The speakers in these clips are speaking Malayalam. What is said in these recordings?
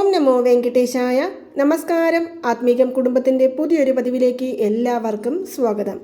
ഓം നമോ വെങ്കടേശായ. നമസ്കാരം. ആത്മീകം കുടുംബത്തിന്റെ പുതിയൊരു പതിവിലേക്ക് എല്ലാവർക്കും സ്വാഗതം.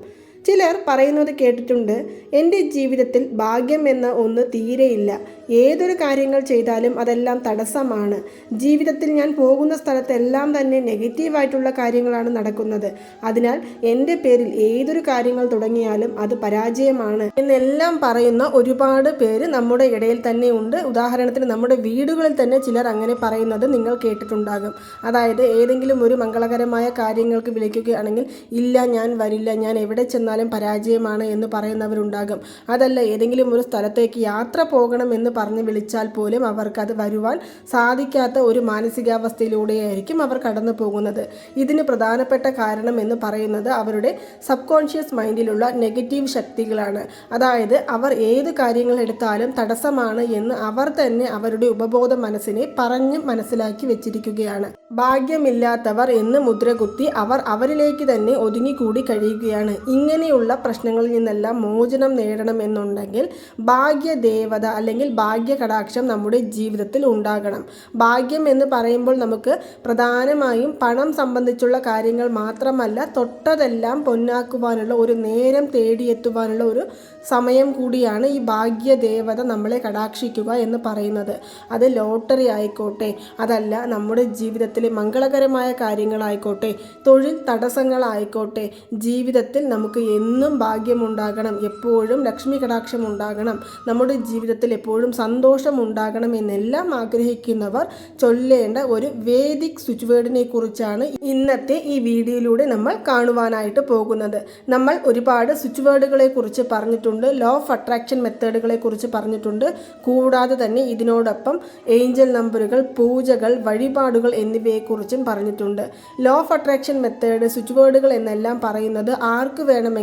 ചിലർ പറയുന്നത് കേട്ടിട്ടുണ്ട് എന്റെ ജീവിതത്തിൽ ഭാഗ്യം എന്ന ഒന്ന് തീരെയില്ല. ഏതൊരു കാര്യങ്ങൾ ചെയ്താലും അതെല്ലാം തടസ്സമാണ്. ജീവിതത്തിൽ ഞാൻ പോകുന്ന സ്ഥലത്തെല്ലാം തന്നെ നെഗറ്റീവായിട്ടുള്ള കാര്യങ്ങളാണ് നടക്കുന്നത്. അതിനാൽ എന്റെ പേരിൽ ഏതൊരു കാര്യങ്ങൾ തുടങ്ങിയാലും അത് പരാജയമാണ്. എന്നെല്ലാം പറയുന്ന ഒരുപാട് പേര് നമ്മുടെ ഇടയിൽ തന്നെ ഉണ്ട്. ഉദാഹരണത്തിന് നമ്മുടെ വീടുകളിൽ തന്നെ ചിലർ അങ്ങനെ പറയുന്നത് നിങ്ങൾ കേട്ടിട്ടുണ്ടാകും. അതായത് ഏതെങ്കിലും ഒരു മംഗളകരമായ കാര്യങ്ങൾക്ക് വിളിക്കുകയാണെങ്കിൽ ഇല്ല ഞാൻ വരില്ല ഞാൻ എവിടെ ചെന്നാലും പരാജയമാണ് എന്ന് പറയുന്നവരുണ്ടാകും. അതല്ല ഏതെങ്കിലും ഒരു സ്ഥലത്തേക്ക് യാത്ര പോകണം എന്ന് പറഞ്ഞ് വിളിച്ചാൽ പോലും അവർക്ക് അത് വരുവാൻ സാധിക്കാത്ത ഒരു മാനസികാവസ്ഥയിലൂടെയായിരിക്കും അവർ കടന്നു പോകുന്നത്. ഇതിന് പ്രധാനപ്പെട്ട കാരണം എന്ന് പറയുന്നത് അവരുടെ സബ് കോൺഷ്യസ് മൈൻഡിലുള്ള നെഗറ്റീവ് ശക്തികളാണ്. അതായത് അവർ ഏത് കാര്യങ്ങൾ എടുത്താലും തടസ്സമാണ് എന്ന് അവർ തന്നെ അവരുടെ ഉപബോധ മനസ്സിനെ പറഞ്ഞ് മനസ്സിലാക്കി വെച്ചിരിക്കുകയാണ്. ഭാഗ്യമില്ലാത്തവർ എന്ന് മുദ്രകുത്തി അവർ അവരിലേക്ക് തന്നെ ഒതുങ്ങിക്കൂടി കഴിയുകയാണ്. ഇങ്ങനെയുള്ള പ്രശ്നങ്ങളിൽ നിന്നെല്ലാം മോചനം നേടണം എന്നുണ്ടെങ്കിൽ ഭാഗ്യദേവത അല്ലെങ്കിൽ ഭാഗ്യ കടാക്ഷം നമ്മുടെ ജീവിതത്തിൽ ഉണ്ടാകണം. ഭാഗ്യം എന്ന് പറയുമ്പോൾ നമുക്ക് പ്രധാനമായും പണം സംബന്ധിച്ചുള്ള കാര്യങ്ങൾ മാത്രമല്ല തൊട്ടതെല്ലാം പൊന്നാക്കുവാനുള്ള ഒരു നേരം തേടിയെത്തുവാനുള്ള ഒരു സമയം കൂടിയാണ് ഈ ഭാഗ്യദേവത നമ്മളെ കടാക്ഷിക്കുക എന്ന് പറയുന്നത്. അത് ലോട്ടറി ആയിക്കോട്ടെ അതല്ല നമ്മുടെ ജീവിതത്തിലെ മംഗളകരമായ കാര്യങ്ങളായിക്കോട്ടെ തൊഴിൽ തടസ്സങ്ങളായിക്കോട്ടെ ജീവിതത്തിൽ നമുക്ക് എന്നും ഭാഗ്യമുണ്ടാകണം എപ്പോഴും ലക്ഷ്മി കടാക്ഷം ഉണ്ടാകണം നമ്മുടെ ജീവിതത്തിൽ എപ്പോഴും സന്തോഷം ഉണ്ടാകണം എന്നെല്ലാം ആഗ്രഹിക്കുന്നവർ ചൊല്ലേണ്ട ഒരു വേദിക് സ്വിച്ച് വേർഡിനെ കുറിച്ചാണ് ഇന്നത്തെ ഈ വീഡിയോയിലൂടെ നമ്മൾ കാണുവാനായിട്ട് പോകുന്നത്. നമ്മൾ ഒരുപാട് സ്വിച്ച് വേർഡുകളെ കുറിച്ച് പറഞ്ഞിട്ടുണ്ട് ലോ ഓഫ് അട്രാക്ഷൻ മെത്തേഡുകളെ കുറിച്ച് പറഞ്ഞിട്ടുണ്ട്. കൂടാതെ തന്നെ ഇതിനോടൊപ്പം ഏഞ്ചൽ നമ്പറുകൾ പൂജകൾ വഴിപാടുകൾ എന്നിവയെക്കുറിച്ചും പറഞ്ഞിട്ടുണ്ട്. Law of attraction method switch വേർഡുകൾ എന്നെല്ലാം പറയുന്നത് ആർക്ക് വേണമെങ്കിലും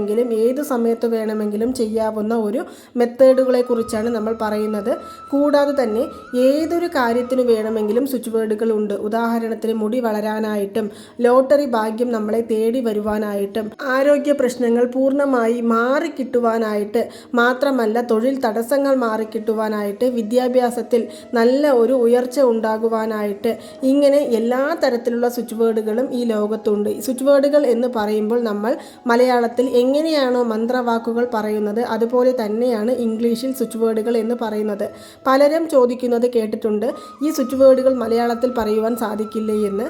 ഏത് സമയത്ത് വേണമെങ്കിലും ചെയ്യാവുന്ന ഒരു മെത്തേഡുകളെ കുറിച്ചാണ് നമ്മൾ പറയുന്നത്. കൂടാതെ തന്നെ ഏതൊരു കാര്യത്തിന് വേണമെങ്കിലും സ്വിച്ച് വേർഡുകൾ ഉണ്ട്. ഉദാഹരണത്തിന് മുടി വളരാനായിട്ടും ലോട്ടറി ഭാഗ്യം നമ്മളെ തേടി വരുവാനായിട്ടും ആരോഗ്യ പ്രശ്നങ്ങൾ പൂർണമായി മാറിക്കിട്ടുവാനായിട്ട് മാത്രമല്ല തൊഴിൽ തടസ്സങ്ങൾ മാറിക്കിട്ടുവാനായിട്ട് വിദ്യാഭ്യാസത്തിൽ നല്ല ഒരു ഉയർച്ച ഉണ്ടാകുവാനായിട്ട് ഇങ്ങനെ എല്ലാ തരത്തിലുള്ള സ്വിച്ച് വേർഡുകളും ഈ ലോകത്തുണ്ട്. സ്വിച്ച് വേർഡുകൾ എന്ന് പറയുമ്പോൾ നമ്മൾ മലയാളത്തിൽ എങ്ങനെയാണോ മന്ത്രവാക്കുകൾ പറയുന്നത് അതുപോലെ തന്നെയാണ് ഇംഗ്ലീഷിൽ സ്വിച്ച് വേർഡുകൾ എന്ന് പറയുന്നത്. പലരും ചോദിക്കുന്നത് കേട്ടിട്ടുണ്ട് ഈ സ്വിച്ച് വേർഡുകൾ മലയാളത്തിൽ പറയുവാൻ സാധിക്കില്ലേ എന്ന്.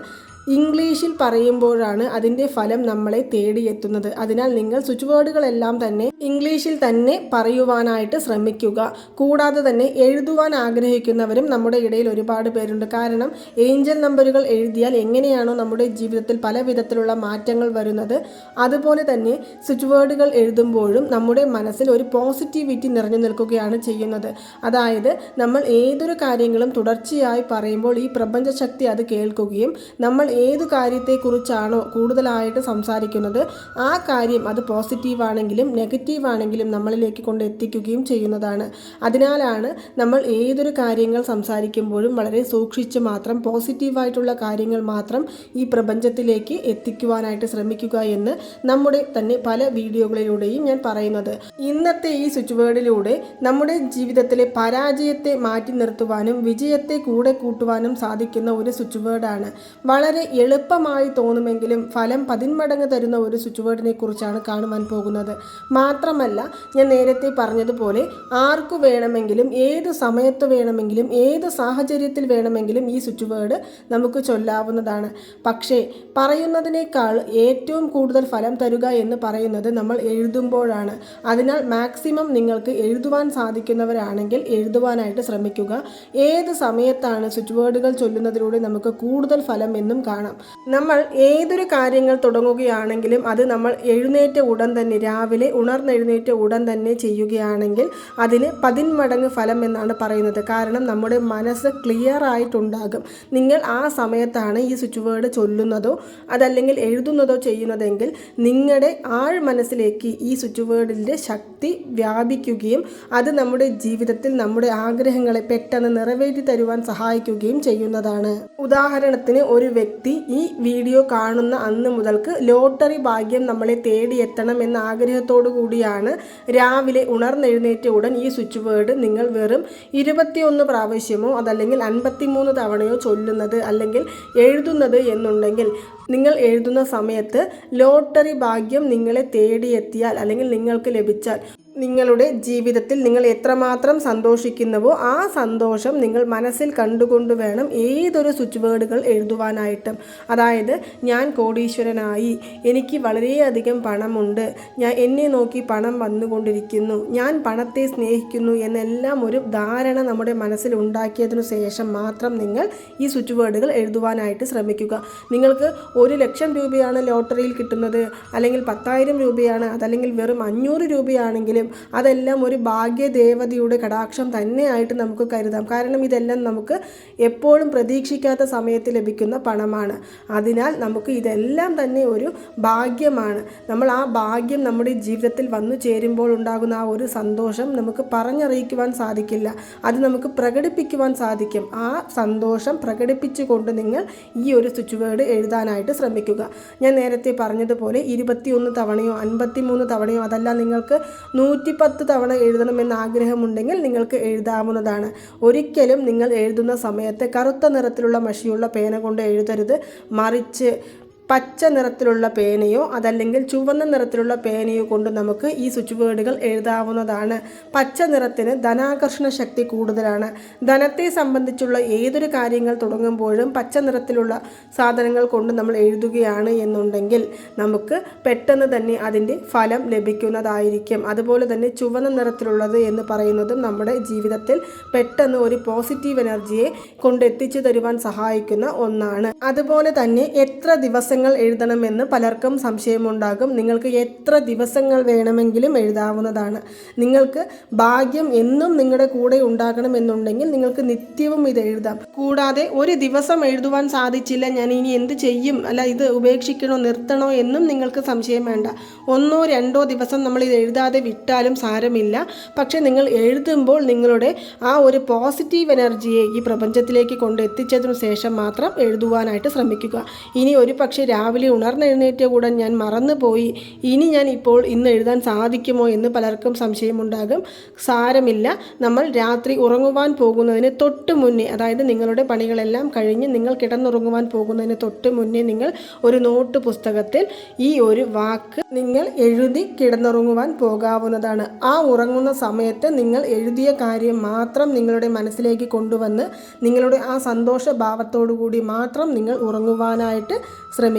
ഇംഗ്ലീഷിൽ പറയുമ്പോഴാണ് അതിന്റെ ഫലം നമ്മളെ തേടിയെത്തുന്നത്. അതിനാൽ നിങ്ങൾ സ്വിച്ച് വേർഡുകളെല്ലാം തന്നെ ഇംഗ്ലീഷിൽ തന്നെ പറയുവാനായിട്ട് ശ്രമിക്കുക. കൂടാതെ തന്നെ എഴുതുവാൻ ആഗ്രഹിക്കുന്നവരും നമ്മുടെ ഇടയിൽ ഒരുപാട് പേരുണ്ട്. കാരണം ഏഞ്ചൽ നമ്പറുകൾ എഴുതിയാൽ എങ്ങനെയാണോ നമ്മുടെ ജീവിതത്തിൽ പല വിധത്തിലുള്ള മാറ്റങ്ങൾ വരുന്നത്. അതുപോലെ തന്നെ സ്വിച്ച് വേർഡുകൾ എഴുതുമ്പോഴും നമ്മുടെ മനസ്സിൽ ഒരു പോസിറ്റിവിറ്റി നിറഞ്ഞു നിൽക്കുകയാണ് ചെയ്യുന്നത്. അതായത് നമ്മൾ ഏതൊരു കാര്യങ്ങളും തുടർച്ചയായി പറയുമ്പോൾ ഈ പ്രപഞ്ചശക്തി അത് കേൾക്കുകയും നമ്മൾ ഏത് കാര്യത്തെക്കുറിച്ചാണോ കൂടുതലായിട്ട് സംസാരിക്കുന്നത് ആ കാര്യം അത് പോസിറ്റീവാണെങ്കിലും നെഗറ്റീവാണെങ്കിലും നമ്മളിലേക്ക് കൊണ്ട് എത്തിക്കുകയും ചെയ്യുന്നതാണ്. അതിനാലാണ് നമ്മൾ ഏതൊരു കാര്യങ്ങൾ സംസാരിക്കുമ്പോഴും വളരെ സൂക്ഷിച്ച് മാത്രം പോസിറ്റീവായിട്ടുള്ള കാര്യങ്ങൾ മാത്രം ഈ പ്രപഞ്ചത്തിലേക്ക് എത്തിക്കുവാനായിട്ട് ശ്രമിക്കുക എന്ന് നമ്മുടെ തന്നെ പല വീഡിയോകളിലൂടെയും ഞാൻ പറയുന്നത്. ഇന്നത്തെ ഈ സ്വിച്ച് വേർഡിലൂടെ നമ്മുടെ ജീവിതത്തിലെ പരാജയത്തെ മാറ്റി നിർത്തുവാനും വിജയത്തെ കൂടെ കൂട്ടുവാനും സാധിക്കുന്ന ഒരു സ്വിച്ച് വേർഡാണ്. വളരെ എളുപ്പമായി തോന്നുമെങ്കിലും ഫലം പതിന്മടങ്ങ് തരുന്ന ഒരു സ്വിച്ച് ബോർഡിനെ കുറിച്ചാണ് കാണുവാൻ പോകുന്നത്. മാത്രമല്ല ഞാൻ നേരത്തെ പറഞ്ഞതുപോലെ ആർക്കു വേണമെങ്കിലും ഏത് സമയത്ത് വേണമെങ്കിലും ഏത് സാഹചര്യത്തിൽ വേണമെങ്കിലും ഈ സ്വിച്ച് വേർഡ് നമുക്ക് ചൊല്ലാവുന്നതാണ്. പക്ഷേ പറയുന്നതിനേക്കാൾ ഏറ്റവും കൂടുതൽ ഫലം തരുക എന്ന് പറയുന്നത് നമ്മൾ എഴുതുമ്പോഴാണ്. അതിനാൽ മാക്സിമം നിങ്ങൾക്ക് എഴുതുവാൻ സാധിക്കുന്നവരാണെങ്കിൽ എഴുതുവാനായിട്ട് ശ്രമിക്കുക. ഏത് സമയത്താണ് സ്വിച്ച് വേർഡുകൾ ചൊല്ലുന്നതിലൂടെ നമുക്ക് കൂടുതൽ ഫലം എന്നും കാണാം. നമ്മൾ ഏതൊരു കാര്യങ്ങൾ തുടങ്ങുകയാണെങ്കിലും അത് നമ്മൾ എഴുന്നേറ്റ ഉടൻ തന്നെ രാവിലെ ഉണർന്നെഴുന്നേറ്റ ഉടൻ തന്നെ ചെയ്യുകയാണെങ്കിൽ അതിന് പതിന്മടങ്ങ് ഫലം എന്നാണ് പറയുന്നത്. കാരണം നമ്മുടെ മനസ്സ് ക്ലിയർ ആയിട്ടുണ്ടാകും. നിങ്ങൾ ആ സമയത്താണ് ഈ സ്വിച്ച് വേർഡ് ചൊല്ലുന്നതോ അതല്ലെങ്കിൽ എഴുതുന്നതോ ചെയ്യുന്നതെങ്കിൽ നിങ്ങളുടെ ആഴ് മനസ്സിലേക്ക് ഈ സ്വിച്ച് വേർഡിന്റെ ശക്തി വ്യാപിക്കുകയും അത് നമ്മുടെ ജീവിതത്തിൽ നമ്മുടെ ആഗ്രഹങ്ങളെ പെട്ടെന്ന് നിറവേറ്റി തരുവാൻ സഹായിക്കുകയും ചെയ്യുന്നതാണ്. ഉദാഹരണത്തിന് ഒരു വ്യക്തി വ്യക്തി ഈ വീഡിയോ കാണുന്ന അന്ന് മുതൽക്ക് ലോട്ടറി ഭാഗ്യം നമ്മളെ തേടിയെത്തണം എന്ന ആഗ്രഹത്തോടു കൂടിയാണ് രാവിലെ ഉണർന്നെഴുന്നേറ്റ ഉടൻ ഈ സ്വിച്ച് വേർഡ് നിങ്ങൾ വെറും ഇരുപത്തിയൊന്ന് പ്രാവശ്യമോ അതല്ലെങ്കിൽ അൻപത്തിമൂന്ന് തവണയോ ചൊല്ലുന്നത് അല്ലെങ്കിൽ എഴുതുന്നത് എന്നുണ്ടെങ്കിൽ നിങ്ങൾ എഴുതുന്ന സമയത്ത് ലോട്ടറി ഭാഗ്യം നിങ്ങളെ തേടിയെത്തിയാൽ അല്ലെങ്കിൽ നിങ്ങൾക്ക് ലഭിച്ചാൽ നിങ്ങളുടെ ജീവിതത്തിൽ നിങ്ങൾ എത്രമാത്രം സന്തോഷിക്കുന്നുവോ ആ സന്തോഷം നിങ്ങൾ മനസ്സിൽ കണ്ടുകൊണ്ട് വേണം ഏതൊരു സ്വിച്ച് വേർഡുകൾ എഴുതുവാനായിട്ടും. അതായത് ഞാൻ കോടീശ്വരനായി എനിക്ക് വളരെയധികം പണമുണ്ട് ഞാൻ എന്നെ നോക്കി പണം വന്നുകൊണ്ടിരിക്കുന്നു ഞാൻ പണത്തെ സ്നേഹിക്കുന്നു എന്നെല്ലാം ഒരു ധാരണ നമ്മുടെ മനസ്സിൽ ഉണ്ടാക്കിയതിനു ശേഷം മാത്രം നിങ്ങൾ ഈ സ്വിച്ച് വേർഡുകൾ എഴുതുവാനായിട്ട് ശ്രമിക്കുക. നിങ്ങൾക്ക് ഒരു ലക്ഷം രൂപയാണ് ലോട്ടറിയിൽ കിട്ടുന്നത് അല്ലെങ്കിൽ പത്തായിരം രൂപയാണ് അതല്ലെങ്കിൽ വെറും അഞ്ഞൂറ് രൂപയാണെങ്കിലും അതെല്ലാം ഒരു ഭാഗ്യദേവതയുടെ കടാക്ഷം തന്നെയായിട്ട് നമുക്ക് കരുതാം. കാരണം ഇതെല്ലാം നമുക്ക് എപ്പോഴും പ്രതീക്ഷിക്കാത്ത സമയത്ത് ലഭിക്കുന്ന പണമാണ്. അതിനാൽ നമുക്ക് ഇതെല്ലാം തന്നെ ഒരു ഭാഗ്യമാണ്. നമ്മൾ ആ ഭാഗ്യം നമ്മുടെ ജീവിതത്തിൽ വന്നു ചേരുമ്പോൾ ഉണ്ടാകുന്ന ആ ഒരു സന്തോഷം നമുക്ക് പറഞ്ഞറിയിക്കുവാൻ സാധിക്കില്ല. അത് നമുക്ക് പ്രകടിപ്പിക്കുവാൻ സാധിക്കും. ആ സന്തോഷം പ്രകടിപ്പിച്ചുകൊണ്ട് നിങ്ങൾ ഈ ഒരു സ്വിച്ച് വേർഡ് എഴുതാനായിട്ട് ശ്രമിക്കുക. ഞാൻ നേരത്തെ പറഞ്ഞതുപോലെ ഇരുപത്തിയൊന്ന് തവണയോ അൻപത്തിമൂന്ന് തവണയോ അതല്ല നിങ്ങൾക്ക് നൂറ്റിപ്പത്ത് തവണ എഴുതണമെന്ന് ആഗ്രഹമുണ്ടെങ്കിൽ നിങ്ങൾക്ക് എഴുതാവുന്നതാണ്. ഒരിക്കലും നിങ്ങൾ എഴുതുന്ന സമയത്ത് കറുത്ത നിറത്തിലുള്ള മഷിയുള്ള പേന കൊണ്ട് എഴുതരുത്. മറിച്ച് പച്ച നിറത്തിലുള്ള പേനയോ അതല്ലെങ്കിൽ ചുവന്ന നിറത്തിലുള്ള പേനയോ കൊണ്ട് നമുക്ക് ഈ സ്വിച്ച് വേർഡുകൾ എഴുതാവുന്നതാണ്. പച്ച നിറത്തിന് ധനാകർഷണ ശക്തി കൂടുതലാണ്. ധനത്തെ സംബന്ധിച്ചുള്ള ഏതൊരു കാര്യങ്ങൾ തുടങ്ങുമ്പോഴും പച്ച നിറത്തിലുള്ള സാധനങ്ങൾ കൊണ്ട് നമ്മൾ എഴുതുകയാണ് എന്നുണ്ടെങ്കിൽ നമുക്ക് പെട്ടെന്ന് തന്നെ അതിന്റെ ഫലം ലഭിക്കുന്നതായിരിക്കും. അതുപോലെ തന്നെ ചുവന്ന നിറത്തിലുള്ളത് എന്ന് പറയുന്നതും നമ്മുടെ ജീവിതത്തിൽ പെട്ടെന്ന് ഒരു പോസിറ്റീവ് എനർജിയെ കൊണ്ടെത്തിച്ചു തരുവാൻ സഹായിക്കുന്ന ഒന്നാണ്. അതുപോലെ തന്നെ എത്ര ദിവസങ്ങൾ എഴുതണമെന്ന് പലർക്കും സംശയമുണ്ടാകും. നിങ്ങൾക്ക് എത്ര ദിവസങ്ങൾ വേണമെങ്കിലും എഴുതാവുന്നതാണ്. നിങ്ങൾക്ക് ഭാഗ്യം എന്നും നിങ്ങളുടെ കൂടെ ഉണ്ടാകണമെന്നുണ്ടെങ്കിൽ നിങ്ങൾക്ക് നിത്യവും ഇത് എഴുതാം. കൂടാതെ ഒരു ദിവസം എഴുതുവാൻ സാധിച്ചില്ല ഞാൻ ഇനി എന്ത് ചെയ്യും? അല്ല ഇത് ഉപേക്ഷിക്കണോ നിർത്തണോ എന്നും നിങ്ങൾക്ക് സംശയം വേണ്ട. ഒന്നോ രണ്ടോ ദിവസം നമ്മൾ ഇത് എഴുതാതെ വിട്ടാലും സാരമില്ല. പക്ഷെ നിങ്ങൾ എഴുതുമ്പോൾ നിങ്ങളുടെ ആ ഒരു പോസിറ്റീവ് എനർജിയെ ഈ പ്രപഞ്ചത്തിലേക്ക് കൊണ്ട് എത്തിച്ചതിനു ശേഷം മാത്രം എഴുതുവാനായിട്ട് ശ്രമിക്കുക. ഇനി ഒരു രാവിലെ ഉണർന്നെഴുന്നേറ്റ ഉടൻ ഞാൻ മറന്നുപോയി. ഇനി ഞാൻ ഇപ്പോൾ ഇന്ന് എഴുതാൻ സാധിക്കുമോ എന്ന് പലർക്കും സംശയമുണ്ടാകും. സാരമില്ല. നമ്മൾ രാത്രി ഉറങ്ങുവാൻ പോകുന്നതിന് തൊട്ട് മുന്നേ അതായത് നിങ്ങളുടെ പണികളെല്ലാം കഴിഞ്ഞ് നിങ്ങൾ കിടന്നുറങ്ങുവാൻ പോകുന്നതിന് തൊട്ട് മുന്നേ നിങ്ങൾ ഒരു നോട്ട് പുസ്തകത്തിൽ ഈ ഒരു വാക്ക് നിങ്ങൾ എഴുതി കിടന്നുറങ്ങുവാൻ പോകാവുന്നതാണ്. ആ ഉറങ്ങുന്ന സമയത്ത് നിങ്ങൾ എഴുതിയ കാര്യം മാത്രം നിങ്ങളുടെ മനസ്സിലേക്ക് കൊണ്ടുവന്ന് നിങ്ങളുടെ ആ സന്തോഷ ഭാവത്തോടു കൂടി മാത്രം നിങ്ങൾ ഉറങ്ങുവാനായിട്ട് ശ്രമിക്കുക.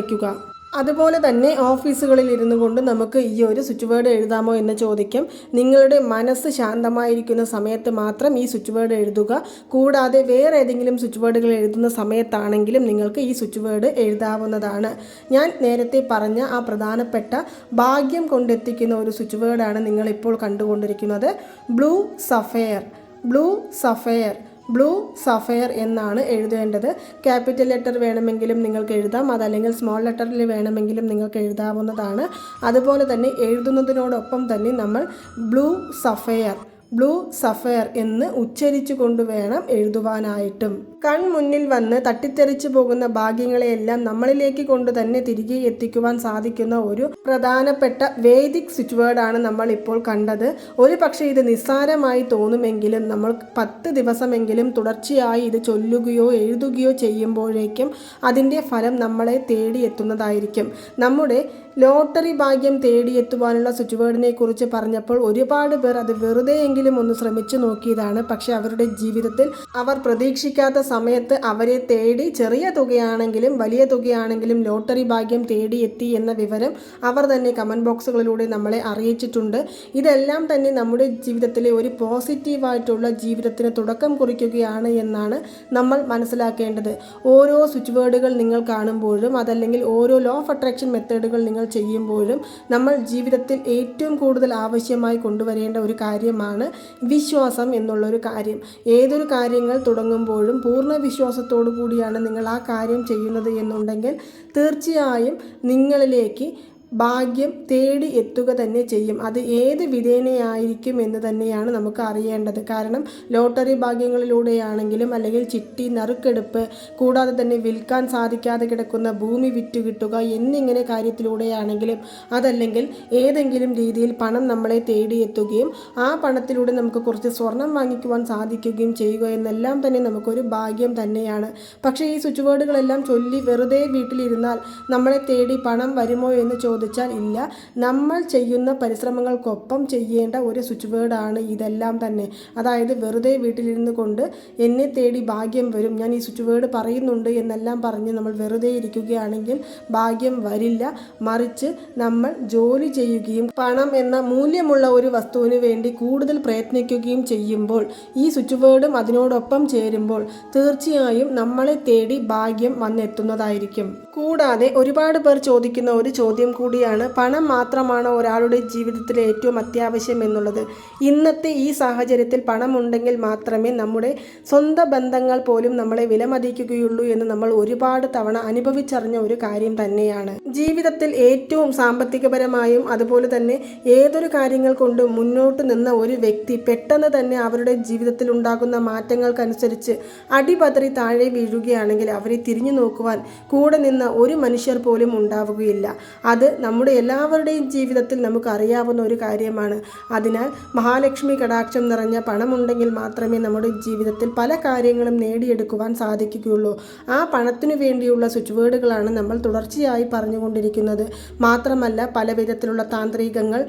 അതുപോലെ തന്നെ ഓഫീസുകളിൽ ഇരുന്നു കൊണ്ട് നമുക്ക് ഈ ഒരു സ്വിച്ച് വേർഡ് എഴുതാമോ എന്ന് ചോദിക്കും. നിങ്ങളുടെ മനസ്സ് ശാന്തമായിരിക്കുന്ന സമയത്ത് മാത്രം ഈ സ്വിച്ച് വേർഡ് എഴുതുക. കൂടാതെ വേറെ ഏതെങ്കിലും സ്വിച്ച് വേർഡുകൾ എഴുതുന്ന സമയത്താണെങ്കിലും നിങ്ങൾക്ക് ഈ സ്വിച്ച് വേർഡ് എഴുതാവുന്നതാണ്. ഞാൻ നേരത്തെ പറഞ്ഞ ആ പ്രധാനപ്പെട്ട ഭാഗ്യം കൊണ്ടെത്തിക്കുന്ന ഒരു സ്വിച്ച് വേർഡാണ് നിങ്ങളിപ്പോൾ കണ്ടുകൊണ്ടിരിക്കുന്നത്. Blue sapphire. Blue sapphire. Blue sapphire എന്നാണ് എഴുതേണ്ടത്. ക്യാപിറ്റൽ ലെറ്റർ വേണമെങ്കിലും നിങ്ങൾക്ക് എഴുതാം. അതല്ലെങ്കിൽ സ്മോൾ ലെറ്ററിൽ വേണമെങ്കിലും നിങ്ങൾക്ക് എഴുതാവുന്നതാണ്. അതുപോലെ തന്നെ എഴുതുന്നതിനോടൊപ്പം തന്നെ നമ്മൾ ബ്ലൂ സഫയർ ബ്ലൂ സഫയർ എന്ന് ഉച്ചരിച്ചു കൊണ്ട് വേണം എഴുതുവാനായിട്ടും. കൺമുന്നിൽ വന്ന് തട്ടിത്തെറിച്ചു പോകുന്ന ഭാഗ്യങ്ങളെയെല്ലാം നമ്മളിലേക്ക് കൊണ്ട് തന്നെ തിരികെ എത്തിക്കുവാൻ സാധിക്കുന്ന ഒരു പ്രധാനപ്പെട്ട വേദിക് സ്വിച്ച് വേർഡാണ് നമ്മൾ ഇപ്പോൾ കണ്ടത്. ഒരു പക്ഷേ ഇത് നിസ്സാരമായി തോന്നുമെങ്കിലും നമ്മൾ പത്ത് ദിവസമെങ്കിലും തുടർച്ചയായി ഇത് ചൊല്ലുകയോ എഴുതുകയോ ചെയ്യുമ്പോഴേക്കും അതിന്റെ ഫലം നമ്മളെ തേടിയെത്തുന്നതായിരിക്കും. നമ്മുടെ ലോട്ടറി ഭാഗ്യം തേടിയെത്തുവാനുള്ള സ്വിച്ച് വേർഡിനെ കുറിച്ച് പറഞ്ഞപ്പോൾ ഒരുപാട് പേർ അത് വെറുതെയെങ്കിലും ഒന്ന് ശ്രമിച്ചു നോക്കിയതാണ്. പക്ഷെ അവരുടെ ജീവിതത്തിൽ അവർ പ്രതീക്ഷിക്കാത്ത സമയത്ത് അവരെ തേടി ചെറിയ തുകയാണെങ്കിലും വലിയ തുകയാണെങ്കിലും ലോട്ടറി ഭാഗ്യം തേടി എത്തി എന്ന വിവരം അവർ തന്നെ കമന്റ് ബോക്സുകളിലൂടെ നമ്മളെ അറിയിച്ചിട്ടുണ്ട്. ഇതെല്ലാം തന്നെ നമ്മുടെ ജീവിതത്തിലെ ഒരു പോസിറ്റീവായിട്ടുള്ള ജീവിതത്തിന് തുടക്കം കുറിക്കുകയാണ് എന്നാണ് നമ്മൾ മനസ്സിലാക്കേണ്ടത്. ഓരോ സ്വിച്ച് വേർഡുകൾ നിങ്ങൾ കാണുമ്പോഴും അതല്ലെങ്കിൽ ഓരോ ലോ ഓഫ് അട്രാക്ഷൻ മെത്തേഡുകൾ നിങ്ങൾ ചെയ്യുമ്പോഴും നമ്മൾ ജീവിതത്തിൽ ഏറ്റവും കൂടുതൽ ആവശ്യമായി കൊണ്ടുവരേണ്ട ഒരു കാര്യമാണ് വിശ്വാസം എന്നുള്ളൊരു കാര്യം. ഏതൊരു കാര്യങ്ങൾ തുടങ്ങുമ്പോഴും പൂർണ വിശ്വാസത്തോടു കൂടിയാണ് നിങ്ങൾ ആ കാര്യം ചെയ്യുന്നത് എന്നുണ്ടെങ്കിൽ തീർച്ചയായും നിങ്ങളിലേക്ക് ഭാഗ്യം തേടി എത്തുക തന്നെ ചെയ്യും. അത് ഏത് വിധേനയായിരിക്കും എന്ന് തന്നെയാണ് നമുക്ക് അറിയേണ്ടത്. കാരണം ലോട്ടറി ഭാഗ്യങ്ങളിലൂടെയാണെങ്കിലും അല്ലെങ്കിൽ ചിട്ടി നറുക്കെടുപ്പ് കൂടാതെ തന്നെ വിൽക്കാൻ സാധിക്കാതെ കിടക്കുന്ന ഭൂമി വിറ്റ് കിട്ടുക എന്നിങ്ങനെ കാര്യത്തിലൂടെയാണെങ്കിലും അതല്ലെങ്കിൽ ഏതെങ്കിലും രീതിയിൽ പണം നമ്മളെ തേടിയെത്തുകയും ആ പണത്തിലൂടെ നമുക്ക് കുറച്ച് സ്വർണം വാങ്ങിക്കുവാൻ സാധിക്കുകയും ചെയ്യുക എന്നെല്ലാം തന്നെ നമുക്കൊരു ഭാഗ്യം തന്നെയാണ്. പക്ഷേ ഈ സ്വിച്ച് ബോർഡുകളെല്ലാം ചൊല്ലി വെറുതെ വീട്ടിലിരുന്നാൽ നമ്മളെ തേടി പണം വരുമോ എന്ന് ചോദിച്ചാൽ ഇല്ല. നമ്മൾ ചെയ്യുന്ന പരിശ്രമങ്ങൾക്കൊപ്പം ചെയ്യേണ്ട ഒരു സ്വിച്ച് വേർഡാണ് ഇതെല്ലാം തന്നെ. അതായത് വെറുതെ വീട്ടിലിരുന്ന് കൊണ്ട് എന്നെ തേടി ഭാഗ്യം വരും. ഞാൻ ഈ സ്വിച്ച് വേർഡ് പറയുന്നുണ്ട് എന്നെല്ലാം പറഞ്ഞ് നമ്മൾ വെറുതെ ഇരിക്കുകയാണെങ്കിൽ ഭാഗ്യം വരില്ല. മറിച്ച് നമ്മൾ ജോലി ചെയ്യുകയും പണം എന്ന മൂല്യമുള്ള ഒരു വസ്തുവിന് വേണ്ടി കൂടുതൽ പ്രയത്നിക്കുകയും ചെയ്യുമ്പോൾ ഈ സ്വിച്ച് വേർഡും അതിനോടൊപ്പം ചേരുമ്പോൾ തീർച്ചയായും നമ്മളെ തേടി ഭാഗ്യം വന്നെത്തുന്നതായിരിക്കും. കൂടാതെ ഒരുപാട് പേർ ചോദിക്കുന്ന ഒരു ചോദ്യം കൂടിയാണ് പണം മാത്രമാണ് ഒരാളുടെ ജീവിതത്തിലെ ഏറ്റവും അത്യാവശ്യം എന്നുള്ളത്. ഇന്നത്തെ ഈ സാഹചര്യത്തിൽ പണമുണ്ടെങ്കിൽ മാത്രമേ നമ്മുടെ സ്വന്തം ബന്ധങ്ങൾ പോലും നമ്മളെ വിലമതിക്കുകയുള്ളൂ എന്ന് നമ്മൾ ഒരുപാട് തവണ അനുഭവിച്ചറിഞ്ഞ ഒരു കാര്യം തന്നെയാണ്. ജീവിതത്തിൽ ഏറ്റവും സാമ്പത്തികപരമായും അതുപോലെ തന്നെ ഏതൊരു കാര്യങ്ങൾ കൊണ്ട് മുന്നോട്ട് നിന്ന ഒരു വ്യക്തി പെട്ടെന്ന് തന്നെ അവരുടെ ജീവിതത്തിൽ ഉണ്ടാകുന്ന മാറ്റങ്ങൾക്കനുസരിച്ച് അടിപതറി താഴെ വീഴുകയാണെങ്കിൽ അവരെ തിരിഞ്ഞു നോക്കുവാൻ കൂടെ നിന്ന ഒരു മനുഷ്യർ പോലും ഉണ്ടാവുകയില്ല. അത് നമ്മുടെ എല്ലാവരുടെയും ജീവിതത്തിൽ നമുക്ക് അറിയാവുന്ന ഒരു കാര്യമാണ്. അതിനാൽ മഹാലക്ഷ്മി കടാക്ഷം നിറഞ്ഞ പണമുണ്ടെങ്കിൽ മാത്രമേ നമ്മുടെ ജീവിതത്തിൽ പല കാര്യങ്ങളും നേടിയെടുക്കുവാൻ സാധിക്കുകയുള്ളൂ. ആ പണത്തിനു വേണ്ടിയുള്ള സ്വിച്ച് വേർഡുകളാണ് നമ്മൾ തുടർച്ചയായി പറഞ്ഞുകൊണ്ടിരിക്കുന്നത്. മാത്രമല്ല പല വിധത്തിലുള്ള താന്ത്രികങ്ങൾ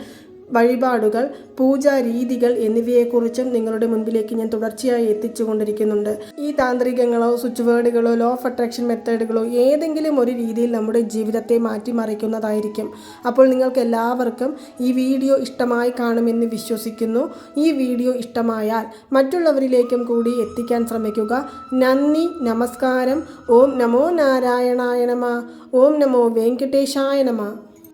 വഴിപാടുകൾ പൂജാ രീതികൾ എന്നിവയെക്കുറിച്ചും നിങ്ങളുടെ മുൻപിലേക്ക് ഞാൻ തുടർച്ചയായി എത്തിച്ചുകൊണ്ടിരിക്കുന്നുണ്ട്. ഈ താന്ത്രികങ്ങളോ സ്വിച്ച് വേർഡുകളോ ലോ ഓഫ് അട്രാക്ഷൻ മെത്തേഡുകളോ ഏതെങ്കിലും ഒരു രീതിയിൽ നമ്മുടെ ജീവിതത്തെ മാറ്റിമറിക്കുന്നതായിരിക്കും. അപ്പോൾ നിങ്ങൾക്ക് എല്ലാവർക്കും ഈ വീഡിയോ ഇഷ്ടമായി കാണുമെന്ന് വിശ്വസിക്കുന്നു. ഈ വീഡിയോ ഇഷ്ടമായാൽ മറ്റുള്ളവരിലേക്കും കൂടി എത്തിക്കാൻ ശ്രമിക്കുക. നന്ദി നമസ്കാരം. ഓം നമോ നാരായണായ നമ. ഓം നമോ വെങ്കടേശായ